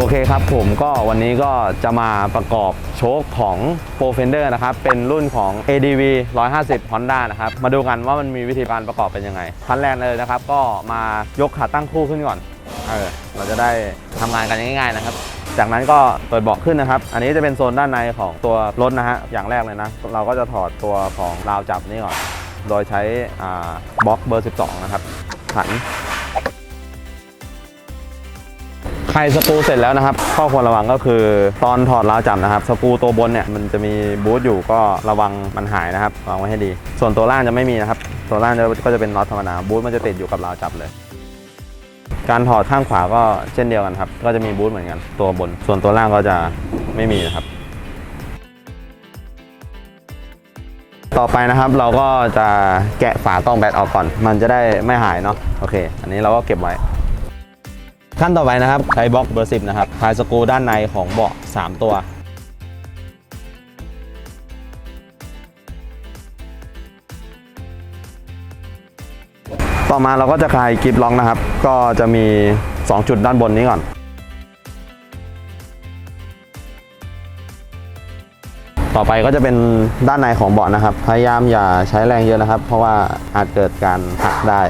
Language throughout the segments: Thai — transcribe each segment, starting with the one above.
โอเคครับผมก็วันนี้ก็จะมาประกอบโชคของ p r o f e n d e r นะครับ เป็นรุ่นของ ADV 150 Honda นะครับ มาดูกันว่ามันมีวิธีการประกอบเป็นยังไงขั้นแรกเลยนะครับ ก็มายกขาตั้งคู่ขึ้นก่อนเออเราจะได้ทำงานกันง่ายๆนะครับ จากนั้นก็เปิดเบาะขึ้นนะครับ อันนี้จะเป็นโซนด้านในของตัวรถนะฮะอย่างแรกเลยนะ เราก็จะถอดตัวของราวจับนี่ก่อน โดยใช้บล็อกเบอร์ 12 นะครับขัน ใครสกูเสร็จแล้วนะครับ ข้อควรระวังก็คือตอนถอดราวจับนะครับสกูตัวบนเนี่ยมันจะมีบูทอยู่ก็ระวังมันหายนะครับวางไว้ให้ดี ส่วนตัวล่างจะไม่มีนะครับ ตัวล่างก็จะเป็นน็อตธรรมดาบูทมันจะติดอยู่กับราวจับเลย การถอดข้างขวาก็เช่นเดียวกันครับ ก็จะมีบูทเหมือนกัน ตัวบน ส่วนตัวล่างก็จะไม่มีนะครับต่อไปนะครับเราก็จะแกะฝากล้องแบตออกก่อน มันจะได้ไม่หายเนาะโอเค อันนี้เราก็เก็บไว้ ขั้นต่อไปนะครับใช้บล็อกเบอร์สิบนะครับคลายสกรูด้านในของเบาะ3 ตัวต่อมาเราก็จะคลายกิฟล็อกนะครับ ก็จะมี 2 จุดด้านบนนี้ก่อน ต่อไปก็จะเป็นด้านในของเบาะนะครับ พยายามอย่าใช้แรงเยอะนะครับ เพราะว่าอาจเกิดการหักได้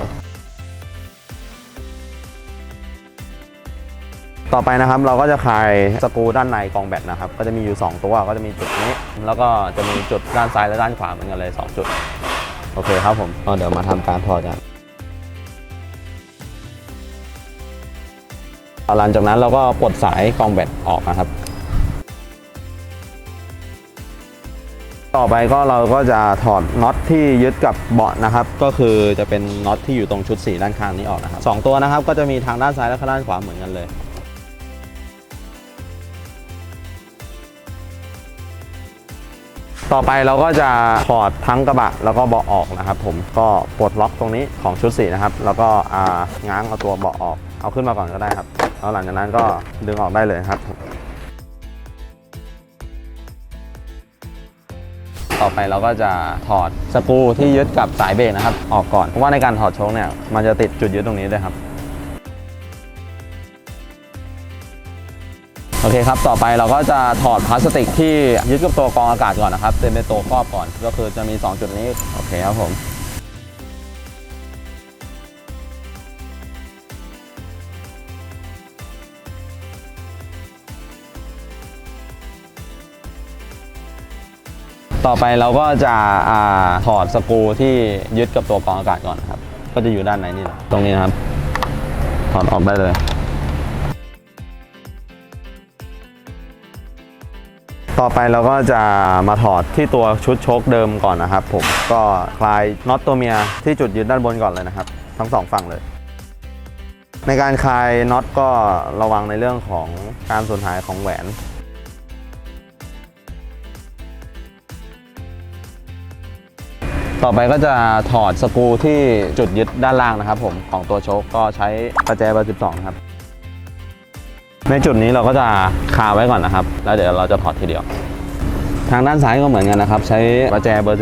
ต่อไปนะครับเราก็จะคลายสกรูด้านในกองแบตนะครับก็จะมีอยู่ 2 ตัวก็จะมีจุดนี้ แล้วก็จะมีจุดด้านซ้ายและด้านขวาเหมือนกันเลย 2 จุด โอเคครับผมก็เดี๋ยวมาทำการถอดกันหลังจากนั้นเราก็ปลดสายกองแบตออกนะครับ ต่อไปก็เราก็จะถอดน็อตที่ยึดกับเบาะนะครับ ก็คือจะเป็นน็อตที่อยู่ตรงชุดสีด้านข้างนี้ออกนะครับสองตัวนะครับ ก็จะมีทางด้านซ้ายและด้านขวาเหมือนกันเลย ต่อไปเราก็จะถอดทั้งกระบะแล้วก็เบาะออกนะครับผมก็ปลดล็อกตรงนี้ของชุดสีนะครับ แล้วก็ง้างเอาตัวเบาะออก เอาขึ้นมาก่อนก็ได้ครับแล้วหลังจากนั้นก็ดึงออกได้เลยครับ ต่อไปเราก็จะถอดสกรูที่ยึดกับสายเบรกนะครับ ออกก่อนเพราะว่าในการถอดโชคเนี่ยมันจะติดจุดยึดตรงนี้ด้วยครับ โอเคครับ ต่อไปเราก็จะถอดพลาสติกที่ยึดกับตัวกรองอากาศก่อนนะครับเป็นเป็นตัวครอบก่อน ก็คือจะมี 2 จุดนี้ โอเคครับผมต่อไปเราก็จะอาถอดสกรูที่ยึดกับตัวกรองอากาศก่อนนะครับ ก็จะอยู่ด้านในนี่แหละตรงนี้นะครับ ถอดออกได้เลย ต่อไปเราก็จะมาถอดที่ตัวชุดโชคเดิมก่อนนะครับ ผมก็คลายน็อตตัวเมียที่จุดยึดด้านบนก่อนเลยนะครับ ทั้งสองฝั่งเลย ในการคลายน็อตก็ระวังในเรื่องของการสูญหายของแหวนต่อไปก็จะถอดสกรูที่จุดยึดด้านล่างนะครับ ผมของตัวโชคก็ใช้ประแจเบอร์12ครับ ในจุดนี้เราก็จะคาไว้ก่อนนะครับ แล้วเดี๋ยวเราจะถอดทีเดียว ทางด้านซ้ายก็เหมือนกันนะครับ ใช้ประแจเบอร์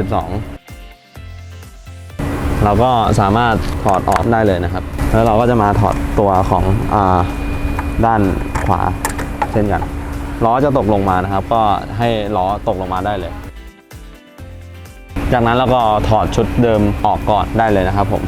12 เราก็สามารถถอดออกได้เลยนะครับ แล้วเราก็จะมาถอดตัวของอด้านขวาเช่นกันล้อจะตกลงมานะครับ ก็ให้ล้อตกลงมาได้เลย จากนั้นเราก็ถอดชุดเดิมออกก่อนได้เลยนะครับผม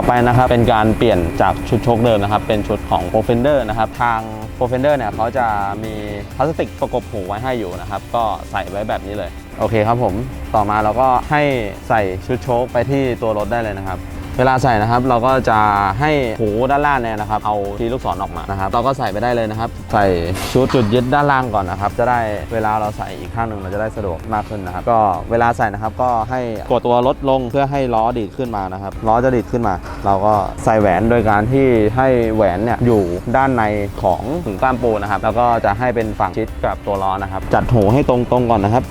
ต่อไปนะครับเป็นการเปลี่ยนจากชุดโชคเดิมนะครับ เป็นชุดของ p r o f e n d e r นะครับ ทาง p r o f e n d e r เนี่ยเขาจะมีพลาสติกประกบหูไว้ให้อยู่นะครับ ก็ใส่ไว้แบบนี้เลย โอเคครับผม ต่อมาเราก็ให้ใส่ชุดโชคไปที่ตัวรถได้เลยนะครับ เวลาใส่นะครับเราก็จะให้หูด้านล่างเนี่ยนะครับเอาทีลูกศรออกมานะครับเราก็ใส่ไปได้เลยนะครับ ใส่ชุดจุดยึดด้านล่างก่อนนะครับ จะได้เวลาเราใส่อีกข้างหนึ่งเราจะได้สะดวกมากขึ้นนะครับ ก็เวลาใส่นะครับก็ให้กดตัวรถลงเพื่อให้ล้อดีดขึ้นมานะครับล้อจะดีดขึ้นมา เราก็ใส่แหวนโดยการที่ให้แหวนเนี่ยอยู่ด้านในของถึงกล้ามปูนะครับ แล้วก็จะให้เป็นฝั่งชิดกับตัวล้อนะครับ จัดหูให้ตรงๆก่อนนะครับ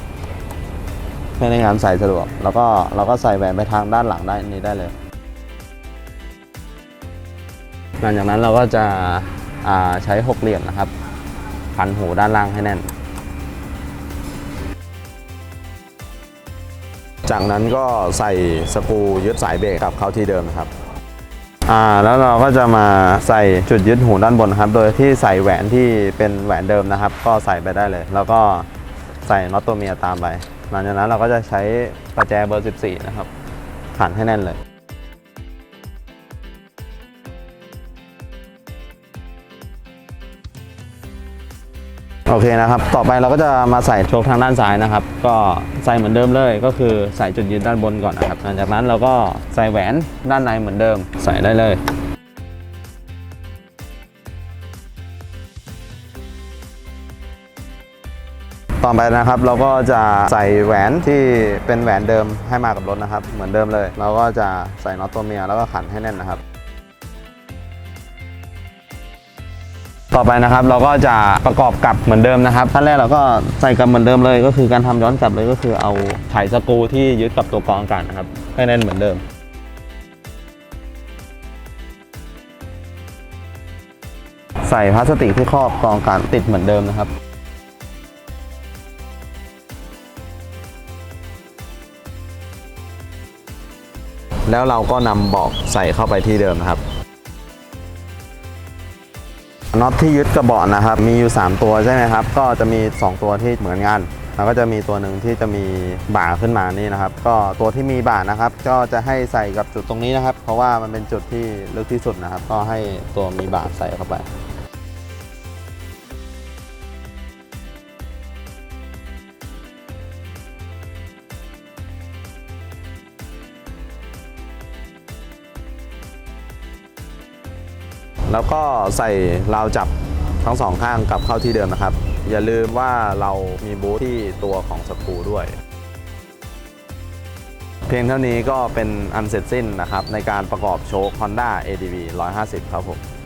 เพื่อในการใส่สะดวก แล้วก็เราก็ใส่แหวนไปทางด้านหลังได้นี้ได้เลย หลังจากนั้นเราก็จะอ่าใช้หกเหลี่ยมนะครับพันหูด้านล่างให้แน่น จากนั้นก็ใส่สกรูยึดสายเบรกกลับเข้าที่เดิมนะครับอ่าแล้วเราก็จะมาใส่จุดยึดหูด้านบนนะครับ โดยที่ใส่แหวนที่เป็นแหวนเดิมนะครับ ก็ใส่ไปได้เลย แล้วก็ใส่น็อตตัวเมียตามไป หลังจากนั้นเราก็จะใช้ประแจเบอร์ 14 นะครับขันให้แน่นเลย โอเคนะครับ ต่อไปเราก็จะมาใส่โชคทางด้านซ้ายนะครับ ก็ใส่เหมือนเดิมเลย ก็คือใส่จุดยืนด้านบนก่อนนะครับ หลังจากนั้นเราก็ใส่แหวนด้านในเหมือนเดิม ใส่ได้เลยต่อไปนะครับเราก็จะใส่แหวนที่เป็นแหวนเดิมให้มากับรถนะครับ เหมือนเดิมเลย เราก็จะใส่น็อตตัวเมียแล้วก็ขันให้แน่นนะครับ ต่อไปนะครับเราก็จะประกอบกลับเหมือนเดิมนะครับขั้นแรกเราก็ใส่กลับเหมือนเดิมเลย ก็คือการทำย้อนกลับเลยก็คือเอาไขสกรูที่ยึดกับตัวกรองอากาศนะครับให้แน่นเหมือนเดิมใส่พลาสติกที่ครอบกรองกาศติดเหมือนเดิมนะครับ แล้วเราก็นำบอกใส่เข้าไปที่เดิมนะครับ น็อตที่ยึดกระบอกนะครับ มีอยู่ 3 ตัวใช่ไหมครับ ก็จะมี 2 ตัวที่เหมือนกัน แล้วก็จะมีตัวหนึ่งที่จะมีบ่าขึ้นมานี่นะครับ ก็ตัวที่มีบ่านะครับ ก็จะให้ใส่กับจุดตรงนี้นะครับ เพราะว่ามันเป็นจุดที่ลึกที่สุดนะครับ ก็ให้ตัวมีบ่าใส่เข้าไป แล้วก็ใส่ราวจับทั้งสองข้างกลับเข้าที่เดิมนะครับ อย่าลืมว่าเรามีบูทที่ตัวของสกรูด้วย เพียงเท่านี้ก็เป็นอันเสร็จสิ้นนะครับ ในการประกอบโชค Honda ADV 150 ครับผม